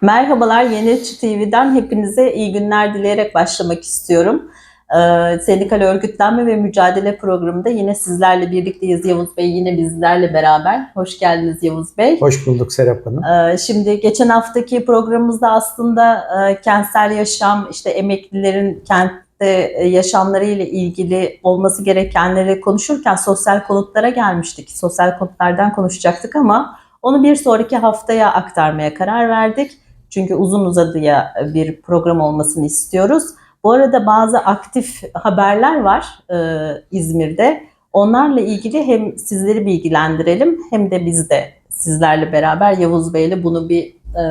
Merhabalar Yeniçi TV'den hepinize iyi günler dileyerek başlamak istiyorum. Ee, Sendikal Örgütlenme ve Mücadele programında yine sizlerle birlikteyiz. Yavuz Bey yine bizlerle beraber. Hoş geldiniz Yavuz Bey. Hoş bulduk Serap Hanım. Ee, Şimdi geçen haftaki programımızda aslında e, kentsel yaşam, işte emeklilerin kentte e, yaşamları ile ilgili olması gerekenleri konuşurken sosyal konutlara gelmiştik. Sosyal konutlardan konuşacaktık ama onu bir sonraki haftaya aktarmaya karar verdik. Çünkü uzun uzadıya bir program olmasını istiyoruz. Bu arada bazı aktif haberler var e, İzmir'de. Onlarla ilgili hem sizleri bilgilendirelim hem de biz de sizlerle beraber Yavuz Bey'le bunu bir e,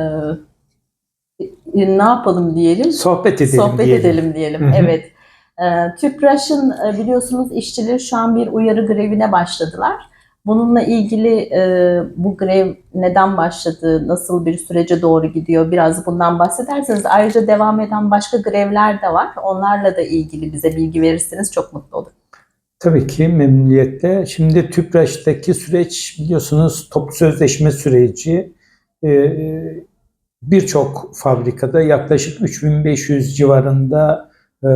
ne yapalım diyelim? Sohbet edelim Sohbet diyelim. edelim diyelim. Hı hı. Evet. Ee, TÜPRAŞ'ın e, biliyorsunuz işçileri şu an bir uyarı grevine başladılar. Bununla ilgili e, bu grev neden başladı, nasıl bir sürece doğru gidiyor biraz bundan bahsederseniz ayrıca devam eden başka grevler de var. Onlarla da ilgili bize bilgi verirseniz çok mutlu olurum. Tabii ki memnuniyetle. Şimdi TÜPRAŞ'taki süreç biliyorsunuz toplu sözleşme süreci. Ee, Birçok fabrikada yaklaşık 3500 civarında e,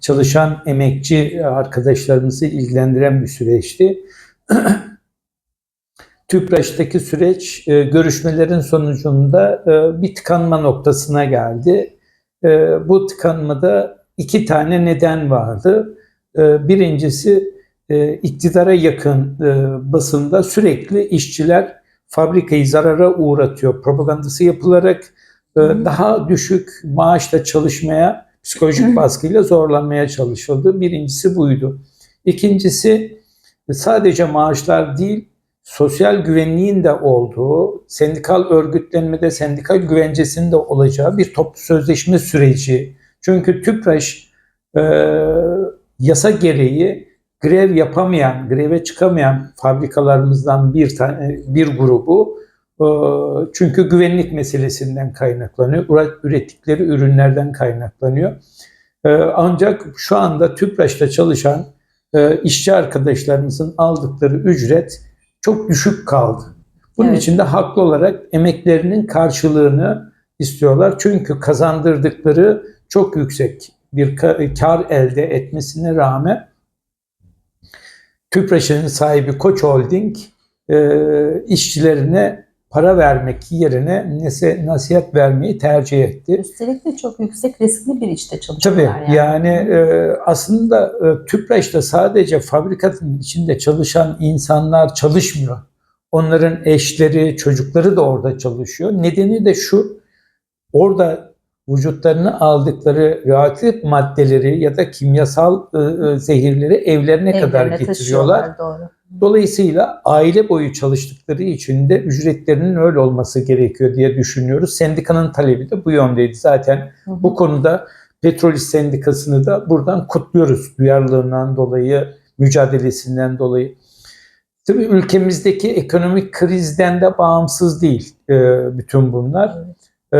çalışan emekçi arkadaşlarımızı ilgilendiren bir süreçti. TÜPRAŞ'taki süreç e, görüşmelerin sonucunda e, bir tıkanma noktasına geldi. E, Bu tıkanmada iki tane neden vardı. E, Birincisi e, iktidara yakın e, basında sürekli işçiler fabrikayı zarara uğratıyor propagandası yapılarak e, daha düşük maaşla çalışmaya psikolojik baskıyla zorlanmaya çalışıldı. Birincisi buydu. İkincisi sadece maaşlar değil sosyal güvenliğin de olduğu, sendikal örgütlenmede sendikal güvencesinin de olacağı bir toplu sözleşme süreci. Çünkü TÜPRAŞ e, yasa gereği grev yapamayan, greve çıkamayan fabrikalarımızdan bir tane bir grubu e, çünkü güvenlik meselesinden kaynaklanıyor, üret- ürettikleri ürünlerden kaynaklanıyor. E, ancak şu anda TÜPRAŞ'ta çalışan işçi arkadaşlarımızın aldıkları ücret çok düşük kaldı. Bunun Evet. için de haklı olarak emeklerinin karşılığını istiyorlar. Çünkü kazandırdıkları çok yüksek bir ka- kar elde etmesine rağmen TÜPRAŞ'ın sahibi Koç Holding e, işçilerine para vermek yerine nese, nasihat vermeyi tercih etti. Üstelik de çok yüksek riskli bir işte Tabii çalışıyorlar yani, e, aslında e, TÜPRAŞ'ta sadece fabrikanın içinde çalışan insanlar çalışmıyor. Onların eşleri, çocukları da orada çalışıyor. Nedeni de şu, orada vücutlarını aldıkları reaktif maddeleri ya da kimyasal e, e, zehirleri evlerine kadar Evlerine getiriyorlar. taşıyorlar, Doğru. Dolayısıyla aile boyu çalıştıkları için de ücretlerinin öyle olması gerekiyor diye düşünüyoruz. Sendikanın talebi de bu yöndeydi. Zaten Hı hı. bu konuda Petrol İş Sendikası'nı da buradan kutluyoruz. Duyarlılığından dolayı, mücadelesinden dolayı. Tabii ülkemizdeki ekonomik krizden de bağımsız değil e, bütün bunlar. E,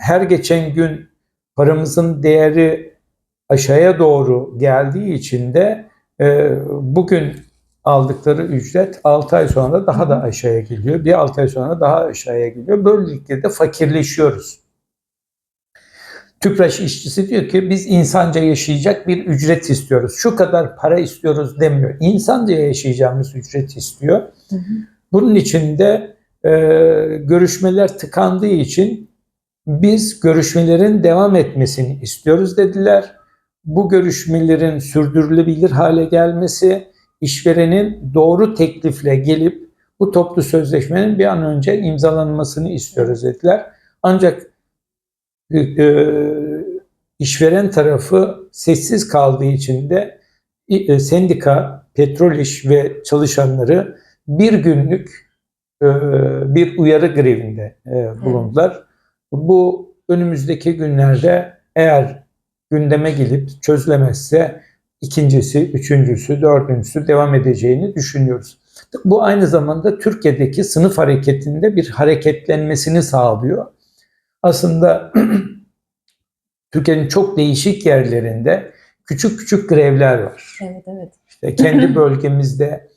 her geçen gün paramızın değeri aşağıya doğru geldiği için de e, bugün aldıkları ücret 6 ay sonra daha da aşağıya geliyor. Bir 6 ay sonra daha aşağıya geliyor. Böylelikle de fakirleşiyoruz. TÜPRAŞ işçisi diyor ki biz insanca yaşayacak bir ücret istiyoruz. Şu kadar para istiyoruz demiyor. İnsanca yaşayacağımız ücret istiyor. Hı hı. Bunun için de e, görüşmeler tıkandığı için biz görüşmelerin devam etmesini istiyoruz dediler. Bu görüşmelerin sürdürülebilir hale gelmesi, işverenin doğru teklifle gelip bu toplu sözleşmenin bir an önce imzalanmasını istiyoruz dediler. Ancak e, e, işveren tarafı sessiz kaldığı için de e, sendika, petrol iş ve çalışanları bir günlük bir uyarı grevinde e, bulundular. Bu önümüzdeki günlerde eğer gündeme gelip çözülemezse ikincisi, üçüncüsü, dördüncüsü devam edeceğini düşünüyoruz. Bu aynı zamanda Türkiye'deki sınıf hareketinde bir hareketlenmesini sağlıyor. Aslında Türkiye'nin çok değişik yerlerinde küçük küçük grevler var. Evet evet. İşte kendi bölgemizde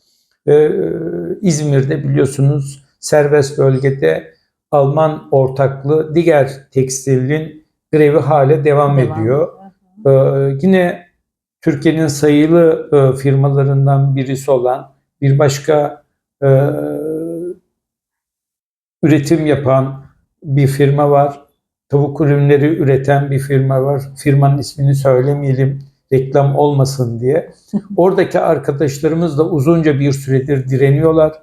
e, İzmir'de biliyorsunuz serbest bölgede Alman ortaklı diğer tekstilin grevi hale devam, Devam. ediyor. Ee, yine Türkiye'nin sayılı e, firmalarından birisi olan bir başka e, üretim yapan bir firma var. Tavuk ürünleri üreten bir firma var. Firmanın ismini söylemeyelim reklam olmasın diye. Oradaki arkadaşlarımız da uzunca bir süredir direniyorlar.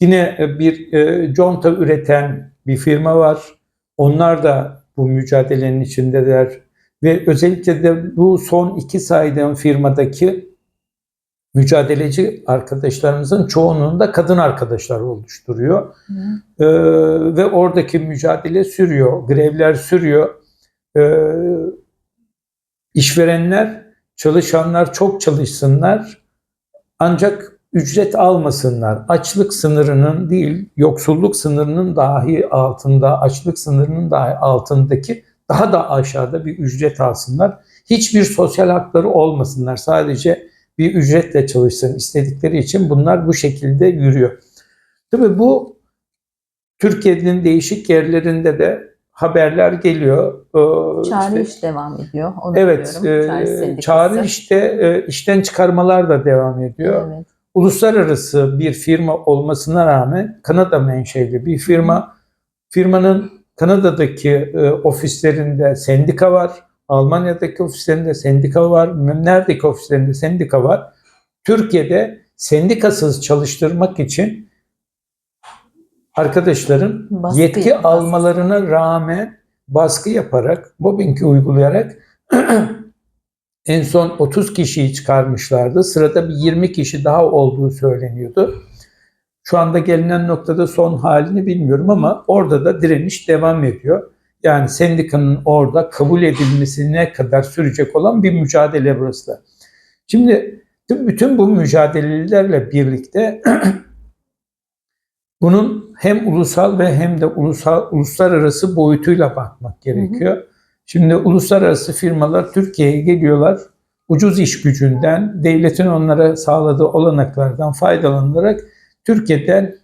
Yine e, bir e, conta üreten bir firma var. Onlar da bu mücadelenin içindeler. Ve özellikle de bu son iki saydığım firmadaki mücadeleci arkadaşlarımızın çoğunluğunu da kadın arkadaşlar oluşturuyor. Hı. Ee, ve oradaki mücadele sürüyor, grevler sürüyor. Ee, işverenler, çalışanlar çok çalışsınlar ancak ücret almasınlar. Açlık sınırının değil, yoksulluk sınırının dahi altında, açlık sınırının dahi altındaki daha da aşağıda bir ücret alsınlar. Hiçbir sosyal hakları olmasınlar. Sadece bir ücretle çalışsın istedikleri için bunlar bu şekilde yürüyor. Tabii bu Türkiye'nin değişik yerlerinde de haberler geliyor. Ee, Çağrı işte- iş devam ediyor. Onu Evet, e, çağrı işte e, işten çıkarmalar da devam ediyor. Evet. Uluslararası bir firma olmasına rağmen Kanada menşeli bir firma. Firmanın Kanada'daki e, ofislerinde sendika var. Almanya'daki ofislerinde sendika var. Neredeki ofislerinde sendika var. Türkiye'de sendikasız çalıştırmak için arkadaşların Baskı yetki yapması. almalarına rağmen baskı yaparak, mobbingi uygulayarak en son 30 kişiyi çıkarmışlardı. Sırada bir 20 kişi daha olduğu söyleniyordu. Şu anda gelinen noktada son halini bilmiyorum ama orada da direniş devam ediyor. Yani sendikanın orada kabul edilmesine kadar sürecek olan bir mücadele burası da. Şimdi bütün bu mücadelelerle birlikte bunun hem ulusal ve hem de ulusal uluslararası boyutuyla bakmak gerekiyor. Şimdi uluslararası firmalar Türkiye'ye geliyorlar. Ucuz iş gücünden, devletin onlara sağladığı olanaklardan faydalanarak Türkiye'den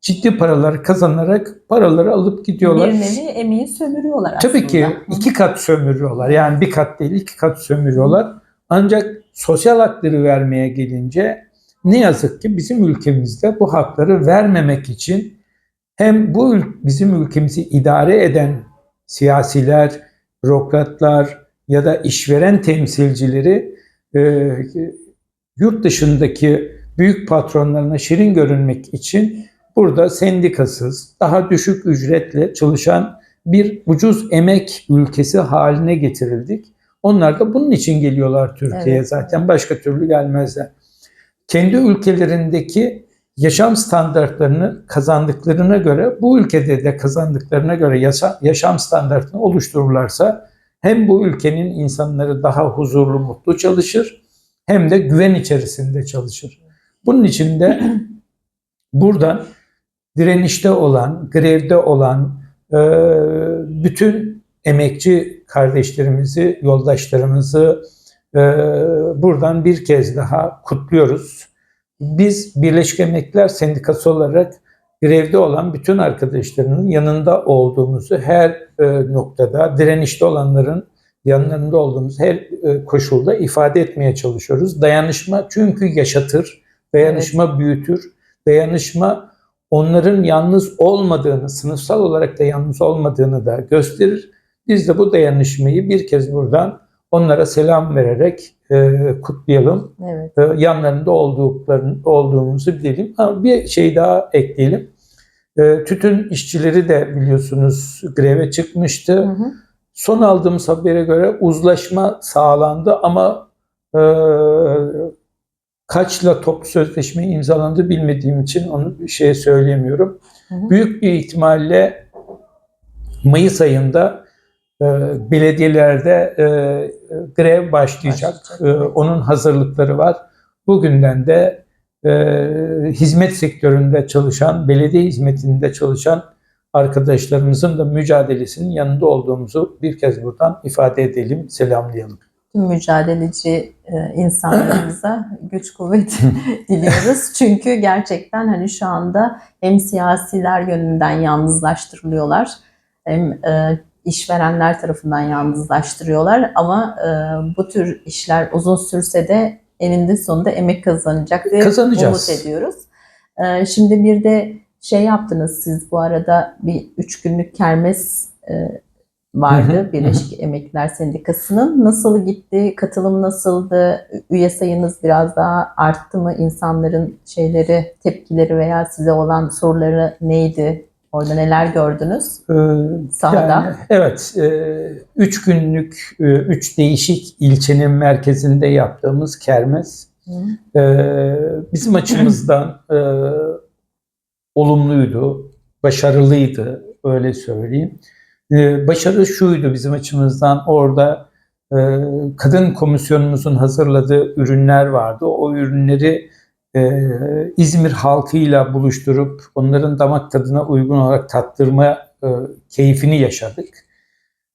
ciddi paralar kazanarak paraları alıp gidiyorlar. Bir nevi emeği sömürüyorlar aslında. Tabii ki iki kat sömürüyorlar. Yani bir kat değil iki kat sömürüyorlar. Ancak sosyal hakları vermeye gelince ne yazık ki bizim ülkemizde bu hakları vermemek için hem bu bizim ülkemizi idare eden siyasiler, bürokratlar ya da işveren temsilcileri e, yurt dışındaki büyük patronlarına şirin görünmek için burada sendikasız, daha düşük ücretle çalışan bir ucuz emek ülkesi haline getirildik. Onlar da bunun için geliyorlar Türkiye'ye Evet. zaten başka türlü gelmezler. Kendi ülkelerindeki yaşam standartlarını kazandıklarına göre bu ülkede de kazandıklarına göre yasa- yaşam standartını oluştururlarsa hem bu ülkenin insanları daha huzurlu, mutlu çalışır hem de güven içerisinde çalışır. Bunun için de buradan direnişte olan, grevde olan e, bütün emekçi kardeşlerimizi, yoldaşlarımızı buradan bir kez daha kutluyoruz. Biz Birleşik Emekliler Sendikası olarak grevde olan bütün arkadaşlarının yanında olduğumuzu her e, noktada, direnişte olanların yanlarında olduğumuz her e, koşulda ifade etmeye çalışıyoruz. Dayanışma çünkü yaşatır, dayanışma büyütür, dayanışma onların yalnız olmadığını, sınıfsal olarak da yalnız olmadığını da gösterir. Biz de bu dayanışmayı bir kez buradan onlara selam vererek e, kutlayalım. Evet. E, yanlarında olduklarını, olduğumuzu bilelim. Ama bir şey daha ekleyelim. E, tütün işçileri de biliyorsunuz greve çıkmıştı. Hı hı. Son aldığımız habere göre uzlaşma sağlandı ama e, kaçla toplu sözleşme imzalandı bilmediğim için onu bir şey söyleyemiyorum. Hı hı. Büyük bir ihtimalle Mayıs ayında belediyelerde e, grev başlayacak. E, onun hazırlıkları var. Bugünden de e, hizmet sektöründe çalışan, belediye hizmetinde çalışan arkadaşlarımızın da mücadelesinin yanında olduğumuzu bir kez buradan ifade edelim, selamlayalım. tüm mücadeleci e, insanlarımıza güç kuvvet diliyoruz. Çünkü gerçekten hani şu anda hem siyasiler yönünden yalnızlaştırılıyorlar hem e, işverenler tarafından yalnızlaştırıyorlar ama e, bu tür işler uzun sürse de eninde sonunda emek kazanacak diye umut ediyoruz. E, şimdi bir de şey yaptınız siz bu arada bir üç günlük kermes e, vardı Hı hı, Birleşik Emekliler Sendikası'nın. Nasıl gitti? Katılım nasıldı? Üye sayınız biraz daha arttı mı? İnsanların şeyleri, tepkileri veya size olan soruları neydi? Orada neler gördünüz Ee, sahada? Yani, evet, e, üç günlük, e, üç değişik ilçenin merkezinde yaptığımız kermes Hı. e, bizim açımızdan e, olumluydu, başarılıydı, öyle söyleyeyim. E, başarı şuydu bizim açımızdan, orada e, kadın komisyonumuzun hazırladığı ürünler vardı. O ürünleri e, İzmir halkıyla buluşturup onların damak tadına uygun olarak tattırma e, keyfini yaşadık.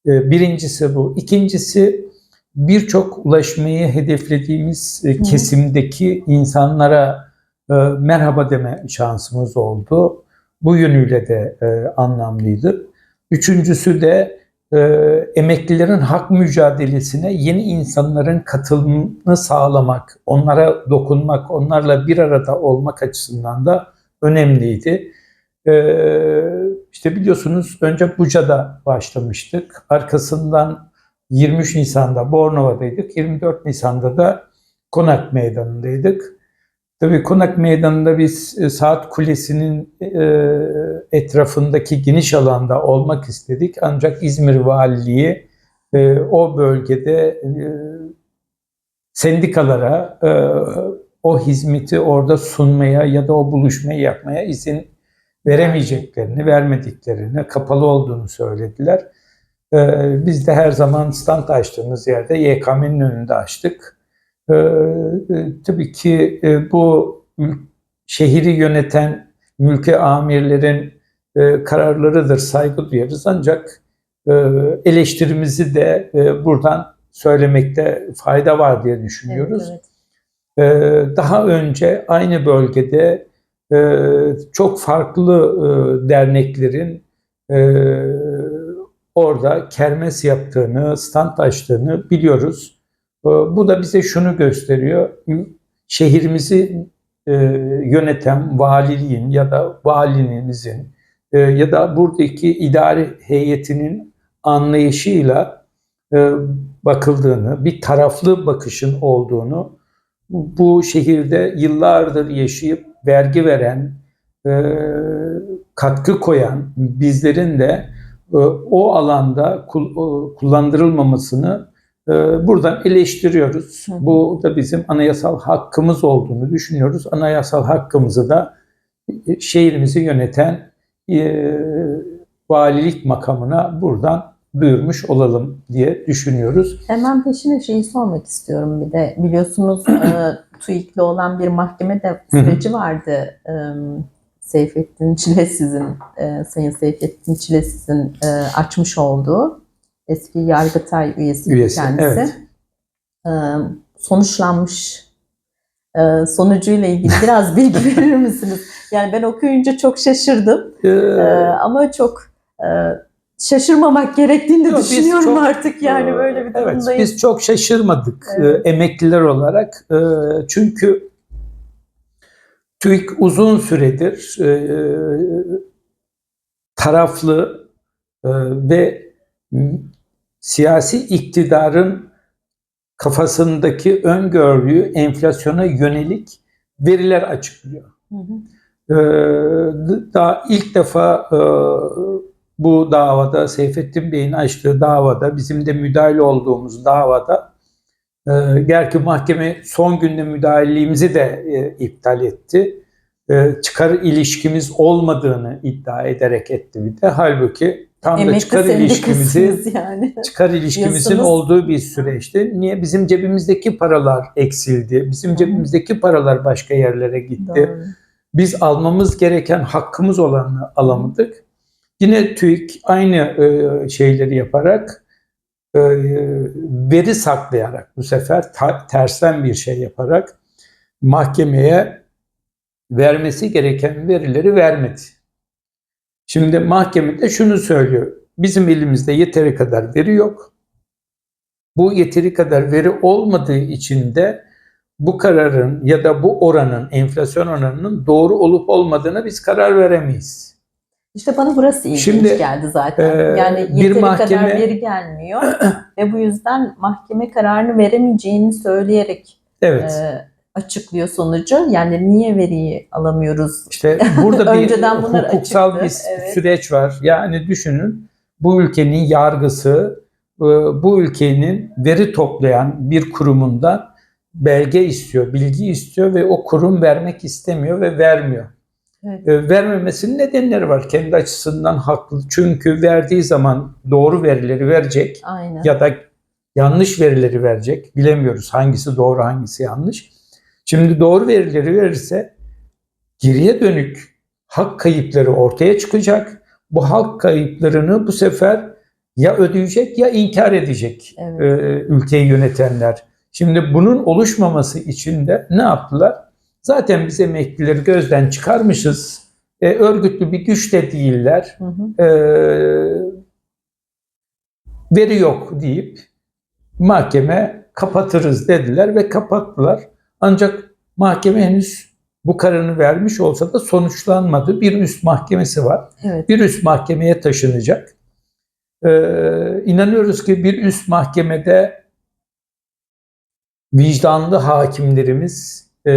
E, birincisi bu. İkincisi birçok ulaşmayı hedeflediğimiz e, kesimdeki insanlara e, merhaba deme şansımız oldu. Bu yönüyle de e, anlamlıydı. Üçüncüsü de e, emeklilerin hak mücadelesine yeni insanların katılımını sağlamak, onlara dokunmak, onlarla bir arada olmak açısından da önemliydi. E, işte biliyorsunuz önce Buca'da başlamıştık. Arkasından 23 Nisan'da Bornova'daydık. 24 Nisan'da da Konak Meydanı'ndaydık. Tabii Konak Meydanı'nda biz e, Saat Kulesi'nin e, etrafındaki geniş alanda olmak istedik. Ancak İzmir Valiliği e, o bölgede sendikalara o hizmeti orada sunmaya ya da o buluşmayı yapmaya izin veremeyeceklerini, vermediklerini, kapalı olduğunu söylediler. Biz de her zaman stand açtığımız yerde YKM'nin önünde açtık. E, e, tabii ki e, bu şehri yöneten mülke amirlerin e, kararlarıdır, saygı duyarız. Ancak e, eleştirimizi de e, buradan söylemekte fayda var diye düşünüyoruz. Evet, Ee, Daha önce aynı bölgede e, çok farklı e, derneklerin e, orada kermes yaptığını, stand açtığını biliyoruz. E, Bu da bize şunu gösteriyor. Şehrimizi e, yöneten valiliğin ya da valinimizin e, ya da buradaki idari heyetinin anlayışıyla e, bakıldığını, bir taraflı bakışın olduğunu bu şehirde yıllardır yaşayıp vergi veren, katkı koyan bizlerin de o alanda kullandırılmamasını buradan eleştiriyoruz. Hı. Bu da bizim anayasal hakkımız olduğunu düşünüyoruz. Anayasal hakkımızı da e, şehrimizi yöneten e, valilik makamına buradan duyurmuş olalım diye düşünüyoruz. Hemen peşine şeyi sormak istiyorum bir de. Biliyorsunuz e, TÜİK'le olan bir mahkeme de süreci vardı. E, Seyfettin Çilesiz'in, e, Sayın Seyfettin Çilesiz'in e, açmış olduğu eski Yargıtay üyesi, Üyesi, kendisi. evet. E, sonuçlanmış. E, sonucuyla ilgili biraz bilgi verir misiniz? Yani ben okuyunca çok şaşırdım. Ee, Ee, ama çok e, şaşırmamak gerektiğini de Yok, düşünüyorum çok, artık yani böyle bir Evet, durumdayız. biz çok şaşırmadık Evet. e, emekliler olarak. E, çünkü TÜİK uzun süredir e, taraflı e, ve siyasi iktidarın kafasındaki öngördüğü enflasyona yönelik veriler açıklıyor. Hı hı. Ee, daha ilk defa e, bu davada Seyfettin Bey'in açtığı davada bizim de müdahale olduğumuz davada e, gerçi mahkeme son günde müdahaleliğimizi de e, iptal etti. E, çıkar ilişkimiz olmadığını iddia ederek etti bir de. Halbuki tam da Emekli çıkar ilişkimizi yani. çıkar ilişkimizin Diyorsunuz. olduğu bir süreçti. Niye? Bizim cebimizdeki paralar eksildi. Bizim cebimizdeki paralar başka yerlere gitti. Doğru. Biz almamız gereken hakkımız olanı alamadık. Yine TÜİK aynı e, şeyleri yaparak e, veri saklayarak bu sefer tersten bir şey yaparak mahkemeye vermesi gereken verileri vermedi. Şimdi mahkemede şunu söylüyor. Bizim elimizde yeteri kadar veri yok. Bu yeteri kadar veri olmadığı için de bu kararın ya da bu oranın, enflasyon oranının doğru olup olmadığına biz karar veremeyiz. İşte bana burası ilginç Şimdi, geldi zaten. e, yani bir yeteri mahkeme- kadar veri gelmiyor ve bu yüzden mahkeme kararını veremeyeceğini söyleyerek Evet. e, açıklıyor sonucu. Yani niye veriyi alamıyoruz? İşte burada bir Önceden bunlar hukuksal açıktı, bir evet. süreç var. Yani düşünün bu ülkenin yargısı e, bu ülkenin veri toplayan bir kurumundan belge istiyor, bilgi istiyor ve o kurum vermek istemiyor ve vermiyor. Evet. E, Vermemesinin nedenleri var. Kendi açısından haklı. Çünkü verdiği zaman doğru verileri verecek Aynen. ya da yanlış verileri verecek. Bilemiyoruz hangisi doğru hangisi yanlış. Şimdi doğru verileri verirse geriye dönük hak kayıpları ortaya çıkacak. Bu hak kayıplarını bu sefer ya ödeyecek ya inkar edecek Evet. e, ülkeyi yönetenler. Şimdi bunun oluşmaması için de ne yaptılar? Zaten biz emeklileri gözden çıkarmışız. E, örgütlü bir güç de değiller. Hı hı. E, veri yok deyip mahkeme kapatırız dediler ve kapattılar. Ancak mahkeme henüz bu kararını vermiş olsa da sonuçlanmadı. Bir üst mahkemesi var. Evet. Bir üst mahkemeye taşınacak. Ee, inanıyoruz ki bir üst mahkemede vicdanlı hakimlerimiz e,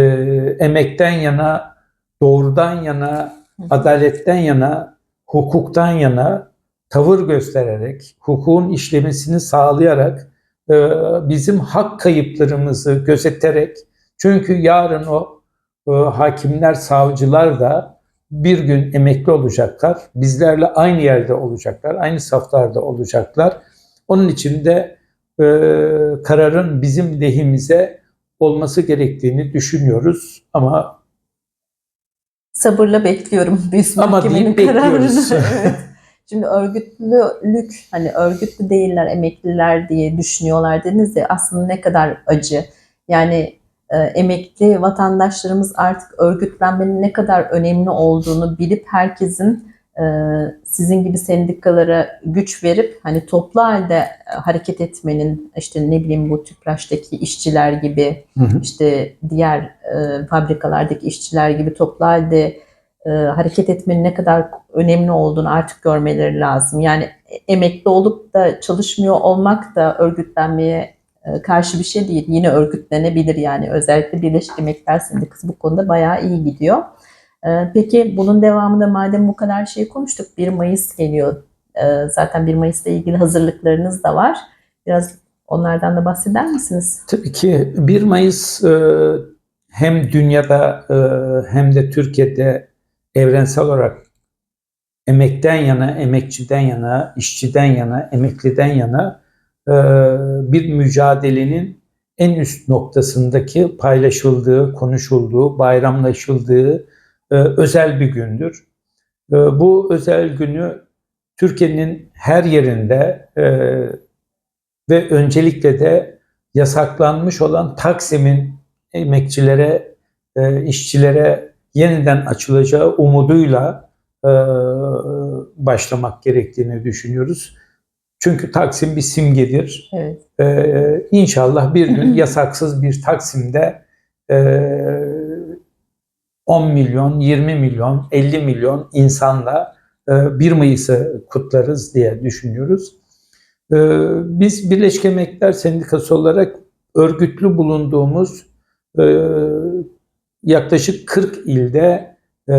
emekten yana, doğrudan yana, adaletten yana, hukuktan yana tavır göstererek, hukukun işlemesini sağlayarak, e, bizim hak kayıplarımızı gözeterek, çünkü yarın o e, hakimler, savcılar da bir gün emekli olacaklar. Bizlerle aynı yerde olacaklar, aynı saflarda olacaklar. Onun için de e, kararın bizim lehimize olması gerektiğini düşünüyoruz. Ama Sabırla bekliyorum üst Ama mahkemenin kararını. Evet. Şimdi örgütlülük hani örgütlü değiller emekliler diye düşünüyorlar dediniz ya aslında ne kadar acı. Yani emekli vatandaşlarımız artık örgütlenmenin ne kadar önemli olduğunu bilip herkesin e, sizin gibi sendikalara güç verip hani toplu halde e, hareket etmenin işte ne bileyim bu tüpraştaki işçiler gibi işte diğer e, fabrikalardaki işçiler gibi toplu halde e, hareket etmenin ne kadar önemli olduğunu artık görmeleri lazım. Yani emekli olup da çalışmıyor olmak da örgütlenmeye e, karşı bir şey değil. Yine örgütlenebilir yani. Özellikle Birleşik Emekliler Sendikası bu konuda bayağı iyi gidiyor. E, peki bunun devamında madem bu kadar şey konuştuk 1 Mayıs geliyor. E, zaten 1 Mayıs'la ilgili hazırlıklarınız da var. Biraz onlardan da bahseder misiniz? Tabii ki 1 Mayıs e, hem dünyada e, hem de Türkiye'de evrensel olarak emekten yana, emekçiden yana, işçiden yana, emekliden yana bir mücadelenin en üst noktasındaki paylaşıldığı, konuşulduğu, bayramlaşıldığı e, özel bir gündür. E, Bu özel günü Türkiye'nin her yerinde e, ve öncelikle de yasaklanmış olan Taksim'in emekçilere, e, işçilere yeniden açılacağı umuduyla e, başlamak gerektiğini düşünüyoruz. Çünkü Taksim bir simgedir. Evet. Ee, inşallah bir gün yasaksız bir Taksim'de e, 10 milyon, 20 milyon, 50 milyon insanla e, 1 Mayıs'ı kutlarız diye düşünüyoruz. Ee, biz Birleşik Emekliler Sendikası olarak örgütlü bulunduğumuz e, yaklaşık 40 ilde e,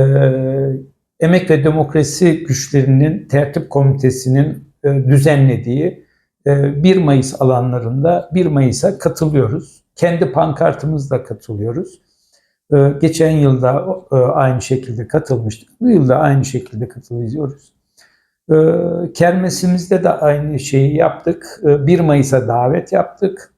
Emek ve Demokrasi Güçlerinin Tertip Komitesi'nin e, düzenlediği e, 1 Mayıs alanlarında 1 Mayıs'a katılıyoruz. Kendi pankartımızla katılıyoruz. E, Geçen yılda e, aynı şekilde katılmıştık. Bu yılda aynı şekilde katılıyoruz. E, Kermesimizde de aynı şeyi yaptık. E, 1 Mayıs'a davet yaptık.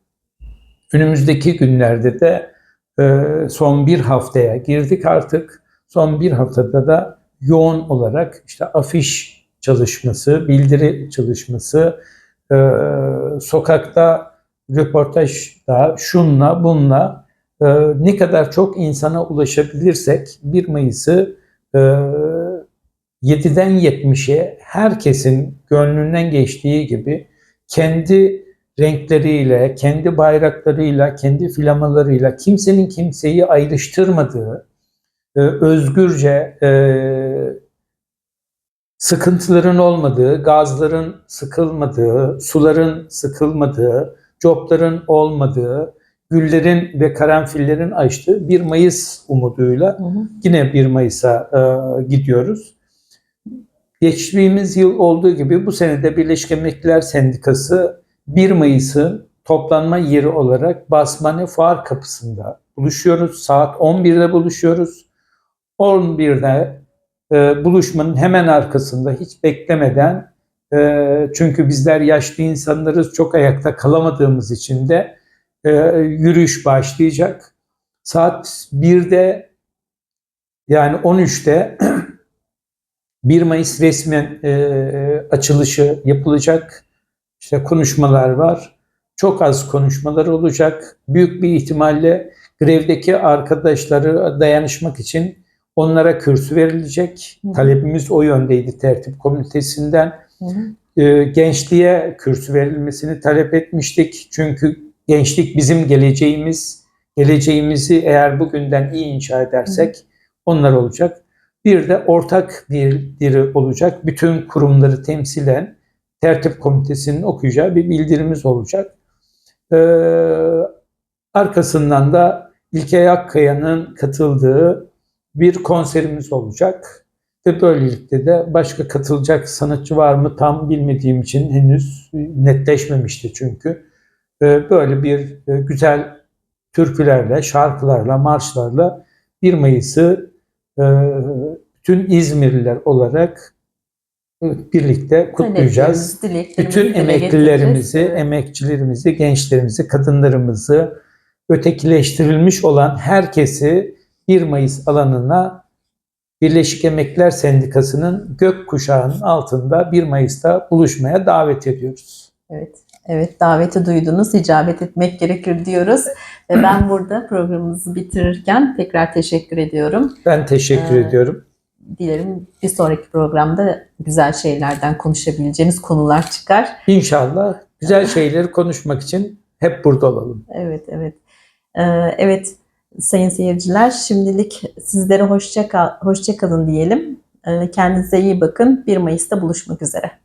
Önümüzdeki günlerde de e, son bir haftaya girdik artık. Son bir haftada da yoğun olarak işte afiş çalışması, bildiri çalışması, e, sokakta röportajda şunla bunla e, ne kadar çok insana ulaşabilirsek 1 Mayıs'ı e, 7'den 70'e herkesin gönlünden geçtiği gibi kendi renkleriyle, kendi bayraklarıyla, kendi flamalarıyla kimsenin kimseyi ayrıştırmadığı, e, özgürce e, sıkıntıların olmadığı, gazların sıkılmadığı, suların sıkılmadığı, copların olmadığı, güllerin ve karanfillerin açtığı 1 Mayıs umuduyla Hı hı. yine 1 Mayıs'a e, gidiyoruz. Geçtiğimiz yıl olduğu gibi bu sene de Birleşik Emekliler Sendikası 1 Mayıs'ın toplanma yeri olarak Basmane Fuar Kapısı'nda buluşuyoruz. Saat 11'de buluşuyoruz. 11'de e, buluşmanın hemen arkasında hiç beklemeden e, çünkü bizler yaşlı insanlarız çok ayakta kalamadığımız için de e, yürüyüş başlayacak. Saat 1'de yani 13'te 1 Mayıs resmen e, açılışı yapılacak. İşte konuşmalar var. Çok az konuşmalar olacak. Büyük bir ihtimalle grevdeki arkadaşları dayanışmak için onlara kürsü verilecek. Hı. Talebimiz o yöndeydi tertip komitesinden. Hı hı. E, gençliğe kürsü verilmesini talep etmiştik. Çünkü gençlik bizim geleceğimiz. Geleceğimizi eğer bugünden iyi inşa edersek onlar olacak. Bir de ortak bir diri olacak. Bütün kurumları temsilen tertip komitesinin okuyacağı bir bildirimiz olacak. Ee, arkasından da İlkay Akkaya'nın katıldığı bir konserimiz olacak. Ve böylelikle de başka katılacak sanatçı var mı tam bilmediğim için henüz netleşmemişti çünkü. Ee, böyle bir e, güzel türkülerle, şarkılarla, marşlarla 1 Mayıs'ı e, bütün İzmirliler olarak e, birlikte kutlayacağız. Bütün emeklilerimizi, emekçilerimizi, gençlerimizi, kadınlarımızı, ötekileştirilmiş olan herkesi 1 Mayıs alanına Birleşik Emekliler Sendikası'nın gökkuşağının altında 1 Mayıs'ta buluşmaya davet ediyoruz. Evet, evet daveti duydunuz, icabet etmek gerekir diyoruz. Ve ben burada programımızı bitirirken tekrar teşekkür ediyorum. Ben teşekkür Ee, ediyorum. Dilerim bir sonraki programda güzel şeylerden konuşabileceğimiz konular çıkar. İnşallah güzel şeyleri konuşmak için hep burada olalım. Evet, evet. Ee, evet sayın seyirciler şimdilik sizlere hoşça kal, hoşça kalın diyelim. Ee, kendinize iyi bakın. 1 Mayıs'ta buluşmak üzere.